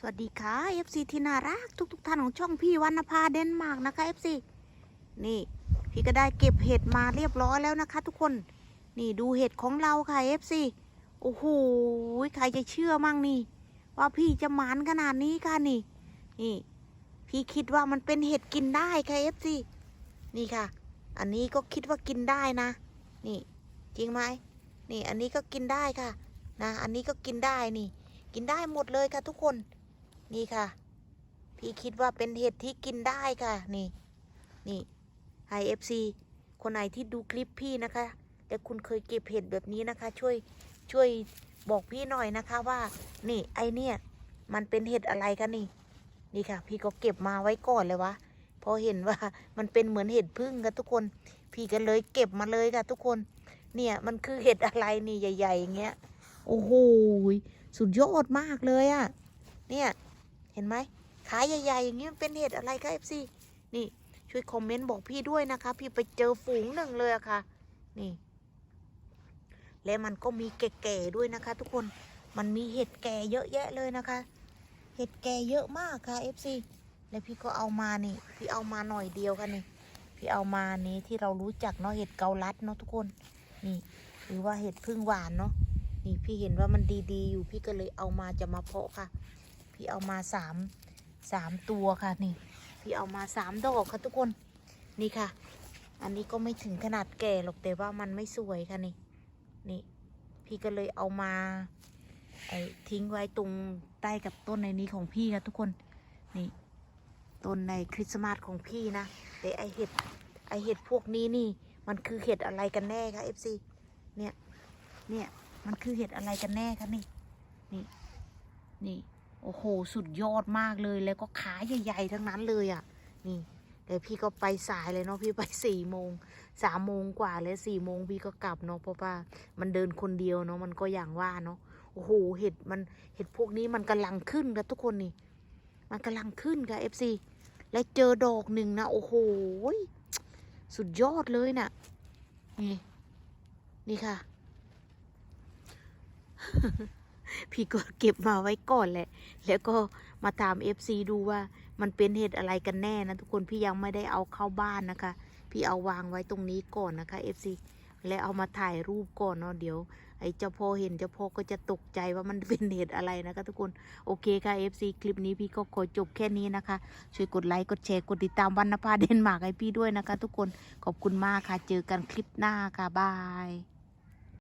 สวัสดีค่ะ FC ที่น่ารักทุกทุกๆท่านของช่องพี่วรรณภาเดนมาร์กนะคะ FC นี่ พี่ก็ได้เก็บเห็ดมาเรียบร้อยแล้วนะคะ ทุกคน นี่ดูเห็ดของเราค่ะ FC โอ้โหใครจะเชื่อมั่งนี่ ว่าพี่จะหมานขนาดนี้ค่ะนี่ นี่ พี่คิดว่ามันเป็นเห็ดกินได้ค่ะ FC นี่ค่ะ อันนี้ก็คิดว่ากินได้นะ นี่ จริงไหมนี่ อันนี้ก็กินได้ค่ะ นะ อันนี้ก็กินได้นี่ กินได้หมดเลยค่ะทุกคน นี่ค่ะ พี่คิดว่าเป็นเห็ดที่กินได้ค่ะ นี่ นี่ไฮเอฟซีคนไหนที่ดูคลิปพี่นะคะ แต่คุณเคยเก็บเห็ดแบบนี้นะคะ ช่วยช่วยบอกพี่หน่อยนะคะว่า นี่ไอเนี่ย มันเป็นเห็ดอะไรคะนี่ นี่ค่ะ พี่ก็เก็บมาไว้ก่อนเลยวะพอเห็นว่ามันเป็นเหมือนเห็ดพึ่งค่ะทุกคน พี่ก็เลยเก็บมาเลยค่ะ ทุกคน เนี่ยมันคือเห็ดอะไรนี่ใหญ่ๆอย่างเงี้ย โอ้โห สุดยอดมากเลยอะ่ะ เนี่ย ห็นไหมขาใหญ่ๆอย่างนี้มันเป็นเห็ดอะไรคะเอฟซีนี่ช่วยคอมเมนต์บอกพี่ด้วยนะคะ พี่ไปเจอฝูงหนึ่งเลยอะค่ะ นี่ และมันก็มีแก่ๆด้วยนะคะ ทุกคนมันมีเห็ดแก่เยอะแยะเลยนะคะ เห็ดแก่เยอะมากค่ะเอฟซีแล้วพี่ก็เอามานี่ พี่เอามาหน่อยเดียวค่ะนี่ พี่เอามานี้ที่เรารู้จักเนาะเห็ดเกาลัดเนาะทุกคน นี่ หรือว่าเห็ดพึ่งหวานเนาะนี่พี่เห็นว่ามันดีๆ อยู่พี่ก็เลยเอามาจะมาเพาะค่ะ พี่เอามาสามสามตัวค่ะนี่ พี่เอามาสามดอกค่ะทุกคนนี่ค่ะ อันนี้ก็ไม่ถึงขนาดแก่หรอกแต่ว่ามันไม่สวยค่ะนี่นี่ พี่ก็เลยเอามาไอ้ทิ้งไว้ตรงใต้กับต้นในนี้ของพี่ค่ะทุกคนนี่ต้นในคริสต์มาสของพี่นะแต่ไอเห็ดไอเห็ดพวกนี้นี่ มันคือเห็ดอะไรกันแน่คะเอฟซีเนี่ยเนี่ยมันคือเห็ดอะไรกันแน่คะนี่นี่นี่ อ้โห สุดยอดมากเลย แล้วก็ขาใหญ่ๆ ทั้งนั้นเลยอะ นี่เดี๋ยวพี่ก็ไปสายเลยเนาะ พี่ไปสี่โมง สามโมงกว่าเลยสี่โมงพี่ก็กลับเนาะ เพราะว่ามันเดินคนเดียวเนาะ มันก็อย่างว่าเนาะ โอ้โห เห็ดมัน เห็ดพวกนี้มันกำลังขึ้นค่ะทุกคนนี่ มันกำลังขึ้นค่ะ FC และเจอดอกหนึ่งนะ โอ้โห สุดยอดเลยน่ะ นี่ นี่ค่ะ พี่ก็เก็บมาไว้ก่อนแหละ แล้วก็มาถาม FC ดูว่ามันเป็นเห็ดอะไรกันแน่นะทุกคนพี่ยังไม่ได้เอาเข้าบ้านนะคะ พี่เอาวางไว้ตรงนี้ก่อนนะคะ FC แล้วเอามาถ่ายรูปก่อนเนาะเดี๋ยวไอ้เจ้าพ่อเห็นเจ้าพ่อก็จะตกใจว่ามันเป็นเห็ดอะไรนะคะทุกคนโอเคค่ะ FC คลิปนี้พี่ก็ขอจบแค่นี้นะคะ ช่วยกดไลค์กดแชร์กดติดตามวันนภาเดนมาร์กให้พี่ด้วยนะคะ ทุกคนขอบคุณมากค่ะ เจอกันคลิปหน้าค่ะบาย